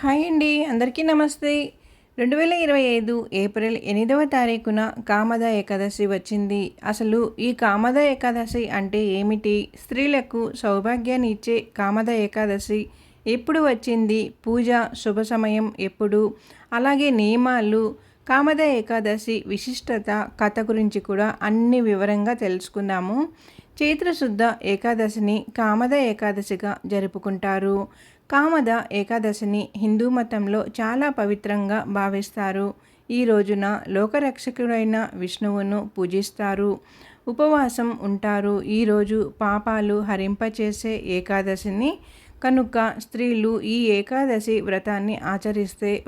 Hi అండి అందరికీ నమస్తే. రెండు వేల ఇరవై ఐదు ఏప్రిల్ ఎనిమిదవ తారీఖున కామద ఏకాదశి వచ్చింది. అసలు ఈ కామద ఏకాదశి అంటే ఏమిటి? స్త్రీలకు సౌభాగ్యాన్ని ఇచ్చే కామద ఏకాదశి ఎప్పుడు వచ్చింది? పూజ శుభ సమయం ఎప్పుడు? అలాగే నియమాలు కామద ఏకాదశి విశిష్టత కథ గురించి కూడా అన్ని వివరంగా తెలుసుకుందాము. చైత్రశుద్ధ ఏకాదశిని కామద ఏకాదశిగా జరుపుకుంటారు. కామద ఏకాదశిని హిందూ మతంలో చాలా పవిత్రంగా భావిస్తారు. ఈ రోజున లోకరక్షకుడైన విష్ణువును పూజిస్తారు. ఉపవాసం ఉంటారు. ఈరోజు పాపాలు హరింపచేసే ఏకాదశిని కనుక స్త్రీలు ఈ ఏకాదశి వ్రతాన్ని ఆచరిస్తే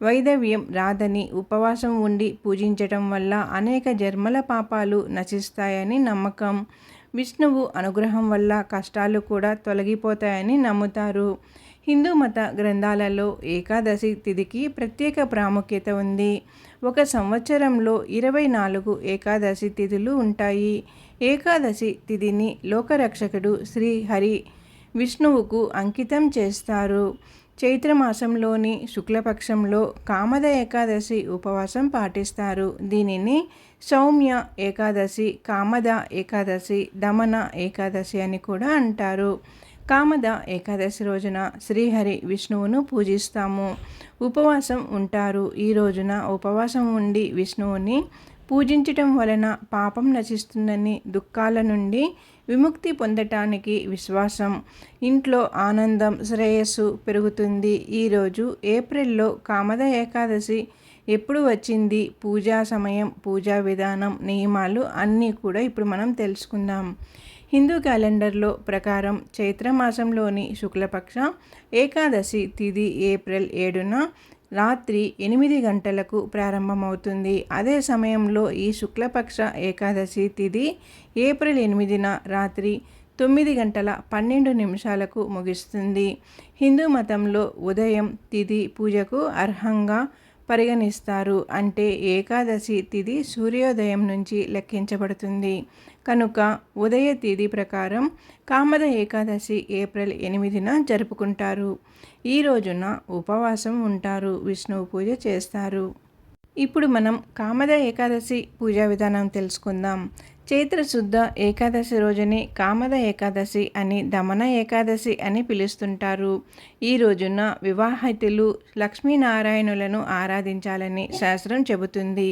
వైదవ్యం రాదని ఉపవాసం ఉండి పూజించటం వల్ల అనేక జన్మల పాపాలు నశిస్తాయని నమ్మకం. విష్ణువు అనుగ్రహం వల్ల కష్టాలు కూడా తొలగిపోతాయని నమ్ముతారు. హిందూ మత గ్రంథాలలో ఏకాదశి తిథికి ప్రత్యేక ప్రాముఖ్యత ఉంది. ఒక సంవత్సరంలో ఇరవై నాలుగు ఏకాదశి తిథులు ఉంటాయి. ఏకాదశి తిథిని లోకరక్షకుడు శ్రీహరి విష్ణువుకు అంకితం చేస్తారు. చైత్రమాసంలోని శుక్లపక్షంలో కామద ఏకాదశి ఉపవాసం పాటిస్తారు. దీనిని సౌమ్య ఏకాదశి కామద ఏకాదశి దమన ఏకాదశి అని కూడా అంటారు. కామద ఏకాదశి రోజున శ్రీహరి విష్ణువును పూజిస్తాము. ఉపవాసం ఉంటారు. ఈ రోజున ఉపవాసం ఉండి విష్ణువుని పూజించటం వలన పాపం నశిస్తుందని దుఃఖాల నుండి విముక్తి పొందటానికి విశ్వాసం. ఇంట్లో ఆనందం శ్రేయస్సు పెరుగుతుంది. ఈరోజు ఏప్రిల్లో కామద ఏకాదశి. ఎప్పుడు వచ్చింది? పూజా సమయం పూజా విధానం నియమాలు అన్నీ కూడా ఇప్పుడు మనం తెలుసుకుందాం. హిందూ క్యాలెండర్లో ప్రకారం చైత్రమాసంలోని శుక్లపక్ష ఏకాదశి తిది ఏప్రిల్ ఏడున రాత్రి ఎనిమిది గంటలకు ప్రారంభమవుతుంది. అదే సమయంలో ఈ శుక్లపక్ష ఏకాదశి తిథి ఏప్రిల్ ఎనిమిదిన రాత్రి తొమ్మిది గంటల పన్నెండు నిమిషాలకు ముగుస్తుంది. హిందూ మతంలో ఉదయం తిథి పూజకు అర్హంగా పరిగణిస్తారు. అంటే ఏకాదశి తిథి సూర్యోదయం నుంచి లెక్కించబడుతుంది. కనుక ఉదయ తేదీ ప్రకారం కామద ఏకాదశి ఏప్రిల్ ఎనిమిదిన జరుపుకుంటారు. ఈ రోజున ఉపవాసం ఉంటారు. విష్ణువు పూజ చేస్తారు. ఇప్పుడు మనం కామద ఏకాదశి పూజా విధానం తెలుసుకుందాం. చైత్ర శుద్ధ ఏకాదశి రోజుని కామద ఏకాదశి అని దమన ఏకాదశి అని పిలుస్తుంటారు. ఈ రోజున వివాహితులు లక్ష్మీనారాయణులను ఆరాధించాలని శాస్త్రం చెబుతుంది.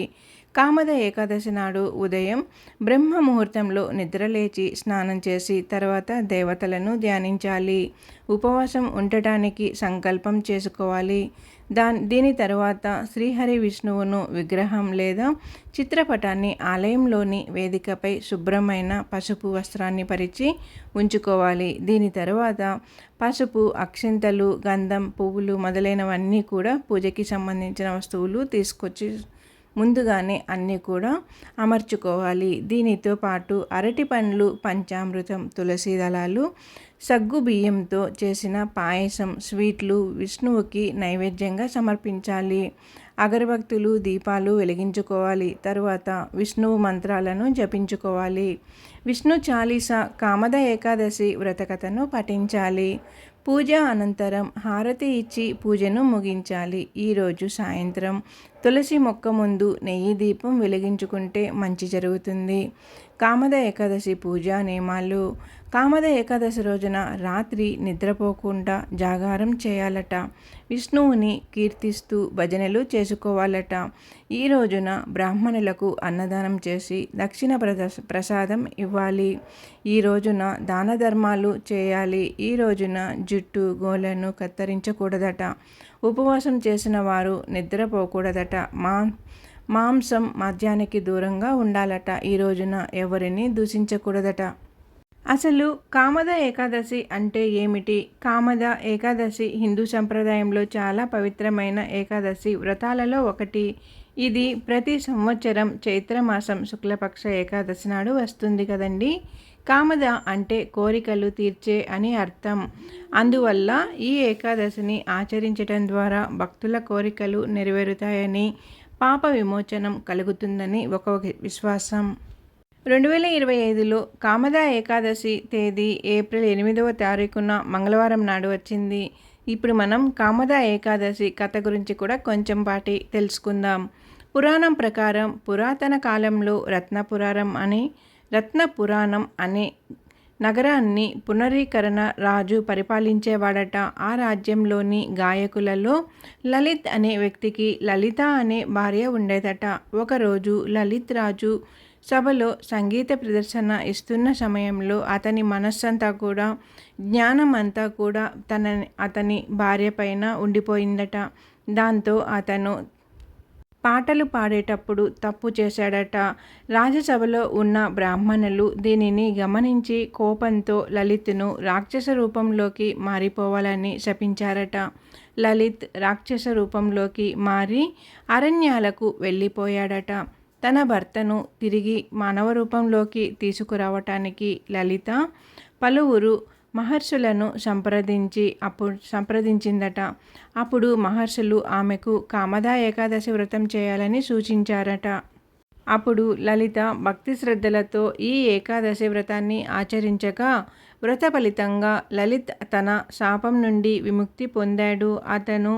కామద ఏకాదశి నాడు ఉదయం బ్రహ్మ ముహూర్తంలో నిద్రలేచి స్నానం చేసి తర్వాత దేవతలను ధ్యానించాలి. ఉపవాసం ఉండటానికి సంకల్పం చేసుకోవాలి. దా దీని తర్వాత శ్రీహరి విష్ణువును విగ్రహం లేదా చిత్రపటాన్ని ఆలయంలోని వేదికపై శుభ్రమైన పసుపు వస్త్రాన్ని పరిచి ఉంచుకోవాలి. దీని తర్వాత పసుపు అక్షింతలు గంధం పువ్వులు మొదలైనవన్నీ కూడా పూజకి సంబంధించిన వస్తువులు తీసుకొచ్చి ముందుగానే అన్నీ కూడా అమర్చుకోవాలి. దీనితో పాటు అరటి పండ్లు పంచామృతం తులసి దళాలు సగ్గు బియ్యంతో చేసిన పాయసం స్వీట్లు విష్ణువుకి నైవేద్యంగా సమర్పించాలి. అగరభక్తులు దీపాలు వెలిగించుకోవాలి. తరువాత విష్ణువు మంత్రాలను జపించుకోవాలి. విష్ణు చాలీస కామద ఏకాదశి వ్రతకథను పఠించాలి. పూజ అనంతరం హారతి ఇచ్చి పూజను ముగించాలి. ఈరోజు సాయంత్రం తులసి మొక్క ముందు నెయ్యి దీపం వెలిగించుకుంటే మంచి జరుగుతుంది. కామద ఏకాదశి పూజా నియమాలు. కామద ఏకాదశి రోజున రాత్రి నిద్రపోకుండా జాగారం చేయాలట. విష్ణువుని కీర్తిస్తూ భజనలు చేసుకోవాలట. ఈ రోజున బ్రాహ్మణులకు అన్నదానం చేసి దక్షిణ ప్రసాదం ఇవ్వాలి. ఈ రోజున దాన ధర్మాలు చేయాలి. ఈ రోజున జుట్టు గోలను కత్తిరించకూడదట. ఉపవాసం చేసిన వారు నిద్రపోకూడదట మా మాంసం మద్యానికి దూరంగా ఉండాలట. ఈ రోజున ఎవరిని దూషించకూడదట. అసలు కామద ఏకాదశి అంటే ఏమిటి? కామద ఏకాదశి హిందూ సంప్రదాయంలో చాలా పవిత్రమైన ఏకాదశి వ్రతాలలో ఒకటి. ఇది ప్రతి సంవత్సరం చైత్రమాసం శుక్లపక్ష ఏకాదశి నాడు వస్తుంది కదండి? కామద అంటే కోరికలు తీర్చే అని అర్థం. అందువల్ల ఈ ఏకాదశిని ఆచరించడం ద్వారా భక్తుల కోరికలు నెరవేరుతాయని పాప విమోచనం కలుగుతుందని ఒక విశ్వాసం. రెండు వేల ఇరవై ఐదులో కామద ఏకాదశి తేదీ ఏప్రిల్ ఎనిమిదవ తారీఖున మంగళవారం నాడు వచ్చింది. ఇప్పుడు మనం కామద ఏకాదశి కథ గురించి కూడా కొంచెం పాటి తెలుసుకుందాం. పురాణం ప్రకారం పురాతన కాలంలో రత్నపురారం అని రత్న పురాణం అనే నగరాన్ని పునరీకరణ రాజు పరిపాలించేవాడట. ఆ రాజ్యంలోని గాయకులలో లలిత్ అనే వ్యక్తికి లలిత అనే భార్య ఉండేదట. ఒకరోజు లలిత్ రాజు సభలో సంగీత ప్రదర్శన ఇస్తున్న సమయంలో అతని మనస్సంతా కూడా జ్ఞానం అంతా కూడా తన అతని భార్య పైన ఉండిపోయిందట. దాంతో అతను పాటలు పాడేటప్పుడు తప్పు చేశాడట. రాజసభలో ఉన్న బ్రాహ్మణులు దీనిని గమనించి కోపంతో లలిత్ను రాక్షస రూపంలోకి మారిపోవాలని శపించారట. లలిత్ రాక్షస రూపంలోకి మారి అరణ్యాలకు వెళ్ళిపోయాడట. తన భర్తను తిరిగి మానవ రూపంలోకి తీసుకురావటానికి లలిత పలువురు మహర్షులను సంప్రదించి అప్పుడు సంప్రదించిందట. అప్పుడు మహర్షులు ఆమెకు కామదా ఏకాదశి వ్రతం చేయాలని సూచించారట. అప్పుడు లలిత భక్తి శ్రద్ధలతో ఈ ఏకాదశి వ్రతాన్ని ఆచరించగా వ్రత ఫలితంగా లలిత్ తన శాపం నుండి విముక్తి పొందాడు. అతను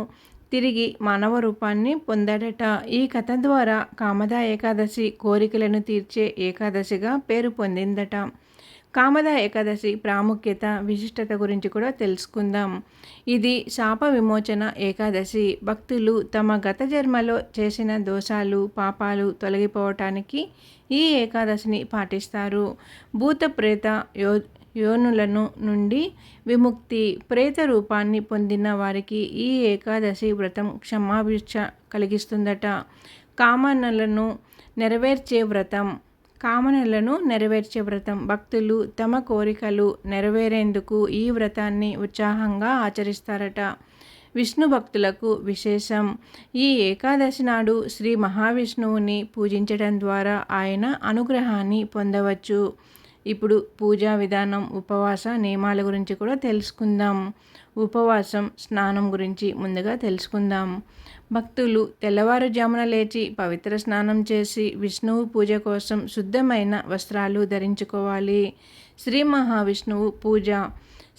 తిరిగి మానవ రూపాన్ని పొందాడట. ఈ కథ ద్వారా కామదా ఏకాదశి కోరికలను తీర్చే ఏకాదశిగా పేరు పొందిందట. కామద ఏకాదశి ప్రాముఖ్యత విశిష్టత గురించి కూడా తెలుసుకుందాం. ఇది శాప విమోచన ఏకాదశి. భక్తులు తమ గత జన్మలో చేసిన దోషాలు పాపాలు తొలగిపోవటానికి ఈ ఏకాదశిని పాటిస్తారు. భూత ప్రేత యో యోనులను నుండి విముక్తి ప్రేత రూపాన్ని పొందిన వారికి ఈ ఏకాదశి వ్రతం క్షమాభిక్ష కలిగిస్తుందట. కామనలను నెరవేర్చే వ్రతం. కామనలను నెరవేర్చే వ్రతం. భక్తులు తమ కోరికలు నెరవేరేందుకు ఈ వ్రతాన్ని ఉత్సాహంగా ఆచరిస్తారట. విష్ణు భక్తులకు విశేషం. ఈ ఏకాదశి నాడు శ్రీ మహావిష్ణువుని పూజించడం ద్వారా ఆయన అనుగ్రహాన్ని పొందవచ్చు. ఇప్పుడు పూజా విధానం ఉపవాస నియమాల గురించి కూడా తెలుసుకుందాం. ఉపవాసం స్నానం గురించి ముందుగా తెలుసుకుందాం. భక్తులు తెల్లవారుజామున లేచి పవిత్ర స్నానం చేసి విష్ణువు పూజ కోసం శుద్ధమైన వస్త్రాలు ధరించుకోవాలి. శ్రీ మహావిష్ణువు పూజ.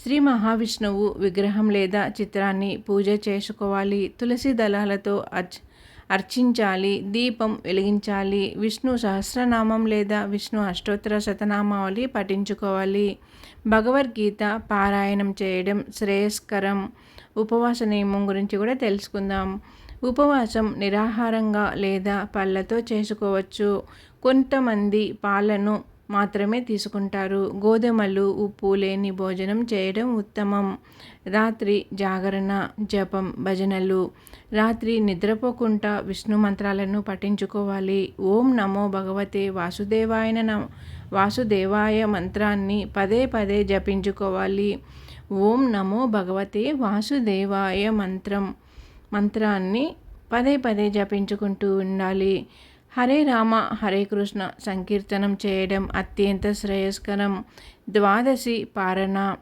శ్రీ మహావిష్ణువు విగ్రహం లేదా చిత్రాన్ని పూజ చేసుకోవాలి. తులసి దళాలతో అర్చ అర్చించాలి. దీపం వెలిగించాలి. విష్ణు సహస్రనామం లేదా విష్ణు అష్టోత్తర శతనామావళి పఠించుకోవాలి. భగవద్గీత పారాయణం చేయడం శ్రేయస్కరం. ఉపవాస నియమం గురించి కూడా తెలుసుకుందాం. ఉపవాసం నిరాహారంగా లేదా పళ్ళతో చేసుకోవచ్చు. కొంతమంది పాలను మాత్రమే తీసుకుంటారు. గోధుమలు ఉప్పు లేని భోజనం చేయడం ఉత్తమం. రాత్రి జాగరణ జపం భజనలు. రాత్రి నిద్రపోకుండా విష్ణు మంత్రాలను పఠించుకోవాలి. ఓం నమో భగవతే వాసుదేవాయన వాసుదేవాయ మంత్రాన్ని పదే పదే జపించుకోవాలి. ఓం నమో భగవతే వాసుదేవాయ మంత్రం. మంత్రాన్ని పదే పదే జపించుకుంటూ ఉండాలి. హరే రామ హరే కృష్ణ సంకీర్తనం చేయడం అత్యంత శ్రేయస్కరం. ద్వాదశి పారణ.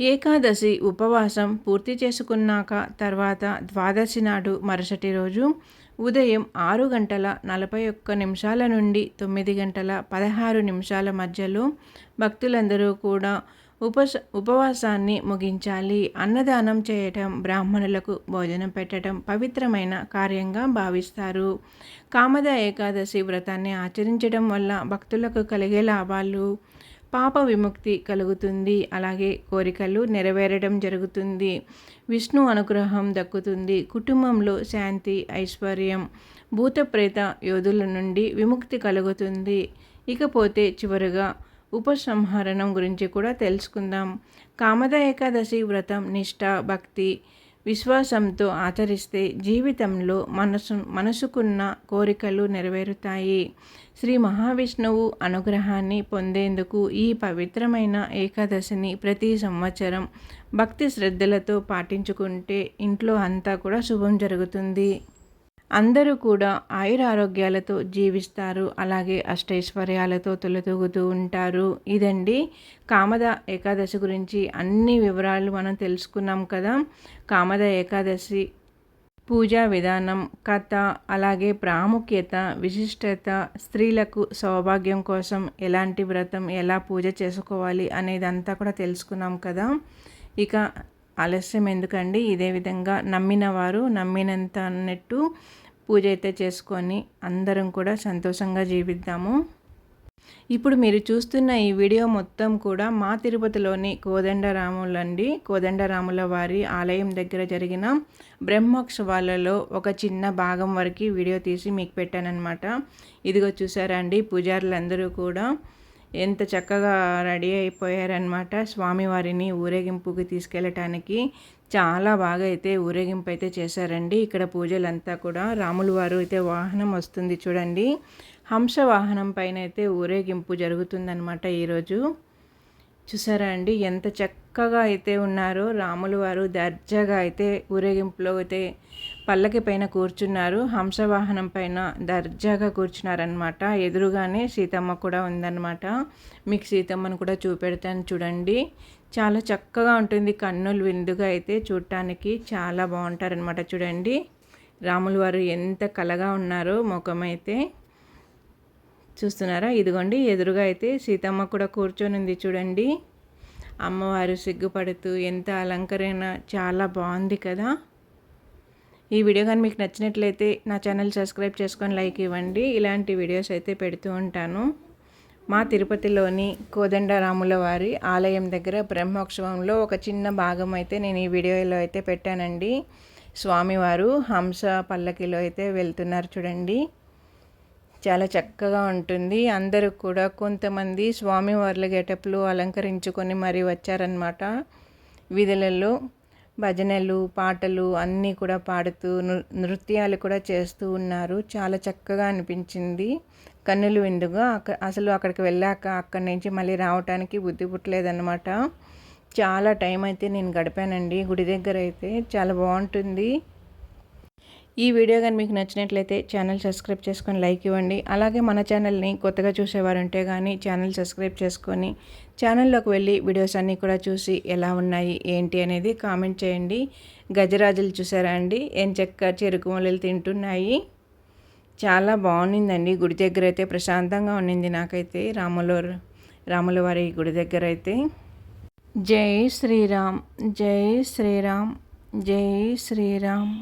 ఏకాదశి ఉపవాసం పూర్తి చేసుకున్నాక తర్వాత ద్వాదశి నాడు మరుసటి రోజు ఉదయం ఆరు గంటల నలభై ఒక్క నిమిషాల నుండి తొమ్మిది గంటల పదహారు నిమిషాల మధ్యలో భక్తులందరూ కూడా ఉపస ఉపవాసాన్ని ముగించాలి. అన్నదానం చేయటం బ్రాహ్మణులకు భోజనం పెట్టడం పవిత్రమైన కార్యంగా భావిస్తారు. కామద ఏకాదశి వ్రతాన్ని ఆచరించడం వల్ల భక్తులకు కలిగే లాభాలు పాప విముక్తి కలుగుతుంది. అలాగే కోరికలు నెరవేరడం జరుగుతుంది. విష్ణు అనుగ్రహం దక్కుతుంది. కుటుంబంలో శాంతి ఐశ్వర్యం భూతప్రేత యోధుల నుండి విముక్తి కలుగుతుంది. ఇకపోతే చివరిగా ఉపసంహరణం గురించి కూడా తెలుసుకుందాం. కామద ఏకాదశి వ్రతం నిష్ఠ భక్తి విశ్వాసంతో ఆచరిస్తే జీవితంలో మనసు మనసుకున్న కోరికలు నెరవేరుతాయి. శ్రీ మహావిష్ణువు అనుగ్రహాన్ని పొందేందుకు ఈ పవిత్రమైన ఏకాదశిని ప్రతి సంవత్సరం భక్తి శ్రద్ధలతో పాటించుకుంటే ఇంట్లో అంతా కూడా శుభం జరుగుతుంది. అందరూ కూడా ఆయురారోగ్యాలతో జీవిస్తారు. అలాగే అష్టైశ్వర్యాలతో తొలతూగుతూ ఉంటారు. ఇదండి కామద ఏకాదశి గురించి అన్ని వివరాలు మనం తెలుసుకున్నాం కదా. కామద ఏకాదశి పూజా విధానం కథ అలాగే ప్రాముఖ్యత విశిష్టత స్త్రీలకు సౌభాగ్యం కోసం ఎలాంటి వ్రతం ఎలా పూజ చేసుకోవాలి అనేదంతా కూడా తెలుసుకున్నాం కదా. ఇక ఆలస్యం ఎందుకండి? ఇదే విధంగా నమ్మిన వారు నమ్మినంత అన్నట్టు పూజ అయితే చేసుకొని అందరం కూడా సంతోషంగా జీవిద్దాము. ఇప్పుడు మీరు చూస్తున్న ఈ వీడియో మొత్తం కూడా మా తిరుపతిలోని కోదండరాములండి. కోదండరాముల వారి ఆలయం దగ్గర జరిగిన బ్రహ్మోత్సవాలలో ఒక చిన్న భాగం వరకు వీడియో తీసి మీకు పెట్టానన్నమాట. ఇదిగో చూసారా అండి పూజారులందరూ కూడా ఎంత చక్కగా రెడీ అయిపోయారనమాట స్వామివారిని ఊరేగింపుకి తీసుకెళ్ళటానికి చాలా బాగా అయితే ఊరేగింపు అయితే చేశారండి. ఇక్కడ పూజలంతా కూడా రాములు వారు అయితే వాహనం వస్తుంది చూడండి. హంస వాహనం పైన అయితే ఊరేగింపు జరుగుతుందనమాట ఈరోజు. చూసారా అండి? ఎంత చక్కగా అయితే ఉన్నారో రాములు వారు దర్జాగా అయితే ఊరేగింపులో అయితే పల్లకి పైన కూర్చున్నారు. హంసవాహనం పైన దర్జాగా కూర్చున్నారనమాట ఎదురుగానే సీతమ్మ కూడా ఉందన్నమాట. మీకు సీతమ్మను కూడా చూపెడతాను చూడండి. చాలా చక్కగా ఉంటుంది. కన్నులు విందుగా అయితే చూడటానికి చాలా బాగుంటారనమాట చూడండి. రాములు వారు ఎంత కలగా ఉన్నారో ముఖం అయితే చూస్తున్నారా? ఇదిగోండి ఎదురుగా అయితే సీతమ్మ కూడా కూర్చొని ఉంది చూడండి. అమ్మవారు సిగ్గుపడుతూ ఎంత అలంకరణ చాలా బాగుంది కదా. ఈ వీడియో కానీ మీకు నచ్చినట్లయితే నా ఛానల్ సబ్స్క్రైబ్ చేసుకొని లైక్ ఇవ్వండి. ఇలాంటి వీడియోస్ అయితే పెడుతూ ఉంటాను. మా తిరుపతిలోని కోదండరాముల వారి ఆలయం దగ్గర బ్రహ్మోత్సవంలో ఒక చిన్న భాగం అయితే నేను ఈ వీడియోలో అయితే పెట్టానండి. స్వామివారు హంస పల్లకిలో అయితే వెళ్తున్నారు చూడండి. చాలా చక్కగా ఉంటుంది. అందరూ కూడా కొంతమంది స్వామివార్ల గెటప్లు అలంకరించుకొని మరీ వచ్చారనమాట వీధులలో భజనలు పాటలు అన్నీ కూడా పాడుతూ నృత్యాలు కూడా చేస్తూ ఉన్నారు. చాలా చక్కగా అనిపించింది. కన్నులు విందుగా అక్క అసలు అక్కడికి వెళ్ళాక అక్కడి నుంచి మళ్ళీ రావటానికి బుద్ధి పుట్టలేదన్నమాట. చాలా టైం అయితే నేను గడిపానండి. గుడి దగ్గర అయితే చాలా బాగుంటుంది. ఈ వీడియో కానీ మీకు నచ్చినట్లయితే ఛానల్ సబ్స్క్రైబ్ చేసుకొని లైక్ ఇవ్వండి. అలాగే మన ఛానల్ని కొత్తగా చూసేవారు ఉంటే కానీ ఛానల్ సబ్స్క్రైబ్ చేసుకొని ఛానల్లోకి వెళ్ళి వీడియోస్ అన్నీ కూడా చూసి ఎలా ఉన్నాయి ఏంటి అనేది కామెంట్ చేయండి. గజరాజులు చూసారా అండి? ఏం చెక్క చెరుకు మొలలు తింటున్నాయి? చాలా బాగుండిందండి. గుడి దగ్గర అయితే ప్రశాంతంగా ఉండింది నాకైతే. రాముల రాముల వారి గుడి దగ్గర అయితే. జై శ్రీరామ్ జై శ్రీరామ్ జై శ్రీరామ్.